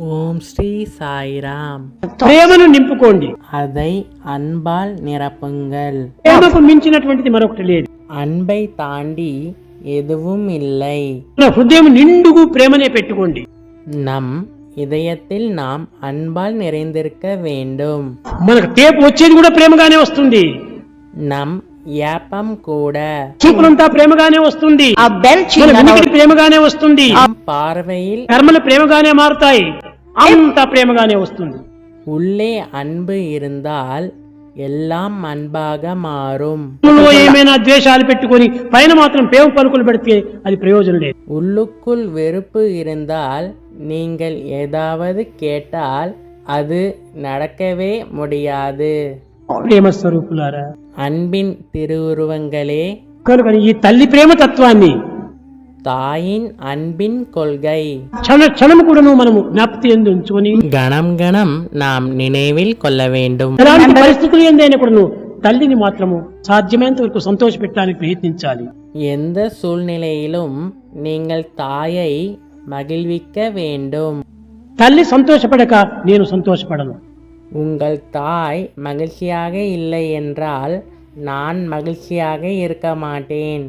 ஓம் ஸ்ரீ சாய்ராம் ప్రేమను నింపుకోండి அதை அன்பால் நிரப்புங்கள் ప్రేమకు మించినటువంటిది మరొకటి లేదు அன்பை தாண்டி எதுவும் இல்லை మన హృదయం నిండుగు ప్రేమనే పెట్టుకోండి நம் இதயத்தில் நாம் அன்பால் நிறைந்திருக்க வேண்டும் మనకు టేప్ వచ్చేది కూడా ప్రేమగానే వస్తుంది நம் ஏப்பம் கூட చూపులంతా ప్రేమగానే వస్తుంది ఆ బెల్ మన చిన్న వినికిడి ప్రేమగానే వస్తుంది நம் பார்வையில் కర్మలు ప్రేమగానే మారుతాయి అంత ప్రేమగానే వస్తుంది உள்ளே அன்பு இருந்தால் எல்லாம் அன்பாக மாறும் మనలో ఏమైనా ద్వేషాలు పెట్టుకొని పైన మాత్రం ప్రేమ పలుకులు పెడితే అది ప్రయోజనం లేదు உள்ளுக்குள் வெறுப்பு இருந்தால் நீங்கள் ஏதாவது கேட்டால் அது நடக்கவே முடியாது ప్రేమ స్వరూపులారా அன்பின் திருவுருவங்களே కనుక ఈ తల్లి ప్రేమ తత్వాన్ని தாயின் அன்பின் கொள்கை క్షణ క్షణం కూడాను మనము జ్ఞాపకం ఎందు ఉంచుకొని கணம் கணம் நாம் நினைவில் கொள்ள வேண்டும் ఎలాంటి పరిస్థితులు ఏందైనా కూడాను తల్లిని మాత్రము సాధ్యమైనంత వరకు సంతోష పెట్టడానికి ప్రయత్నించాలి எந்த சூழ்நிலையிலும் நீங்கள் தாயை மகிழ்விக்க வேண்டும் తల్లి సంతోషపడక నేను సంతోషపడను உங்கள் தாய் மகிழ்ச்சியாக இல்லை என்றால் நான் மகிழ்ச்சியாக இருக்க மாட்டேன்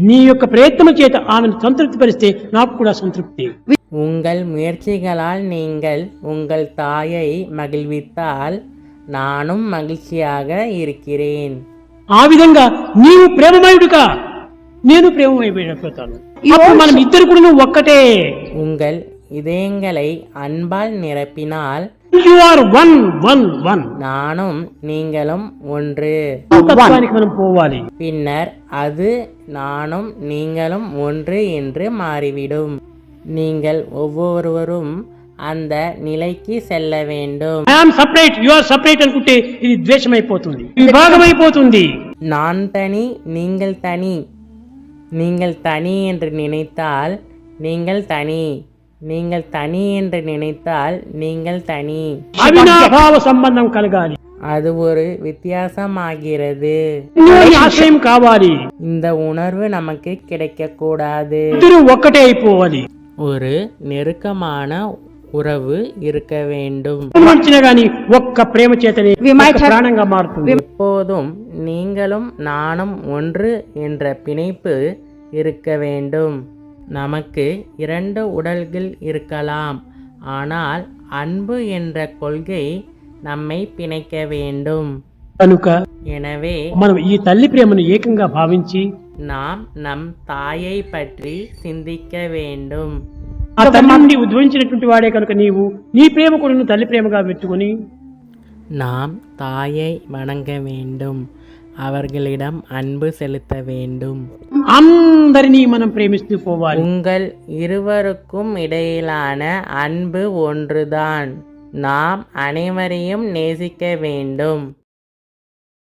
నీ యొక్క ప్రయత్నం చేత ఆమెను సంతృప్తి పరిస్తే నాకు కూడా సంతృప్తి உங்கள் முயற்சிகளால் நீங்கள் உங்கள் தாயை மகிழ்வித்தால் நானும் மகிழ்ச்சியாக இருக்கிறேன் ఆ విధంగా నీవు ప్రేమమయుడుగా నేను ప్రేమమైపోతాను అప్పుడు మనం ఇద్దరు కూడా నువ్వు ఒక్కటే உங்கள் இதயங்களை அன்பால் நிரப்பினால் you are one one one நானும் நீங்களும் ஒன்று తత్వానికి మనం పోవాలి பின்னர் அது நானும் நீங்களும் ஒன்று என்று மாறிவிடும் நீங்கள் ஒவ்வொருவரும் அந்த நிலைக்கு செல்ல வேண்டும் I'm separate you are separate అనుకుంటే ఇది ద్వేషమైపోతుంది విభాగమైపోతుంది நான் தனி நீங்கள் தனி நீங்கள் தனி என்று நினைத்தால் நீங்கள் தனி நீங்கள் தனி என்று நினைத்தால் நீங்கள் தனி అవినాభావ సంబంధం కలగాలి அது ஒரு வித்தியாசமாகிறது అన్యోన్య ఆశ్రయం కావాలి இந்த உணர்வு நமக்கு கிடைக்கக்கூடாது ఇద్దరు ఒక్కటే అయిపోవాలి ஒரு நெருக்கமான உறவு இருக்க வேண்டும் వచ్చినా గాని ఒక్క ప్రేమ చేతనే We might ఒక్క have- ప్రాణంగా మారుతుంది எப்போதும் நீங்களும் நானும் ஒன்று என்ற பிணைப்பு இருக்க வேண்டும் நமக்கு இரண்டு உடல்கள் இருக்கலாம் ஆனால் அன்பு என்ற கொள்கை நம்மை பிணைக்க வேண்டும் కనుక எனவே మనం ఈ తల్లి ప్రేమను ఏకంగా భావించి நாம் நம் தாயை பற்றி சிந்திக்க வேண்டும் ఆ తల్లి నుండి ఉద్భవించినటువంటి వాడే కనుక నీవు నీ ప్రేమ కూడా నువ్వు తల్లి ప్రేమగా పెట్టుకొని நாம் தாயை வணங்க வேண்டும் அவர்களிடம் அன்பு செலுத்த வேண்டும். அந்தரினி மனம் பிரேமித்து போவார் உங்கள் இருவருக்கும் இடையிலான அன்பு ஒன்றுதான். நாம் அனைவரையும் நேசிக்க வேண்டும்.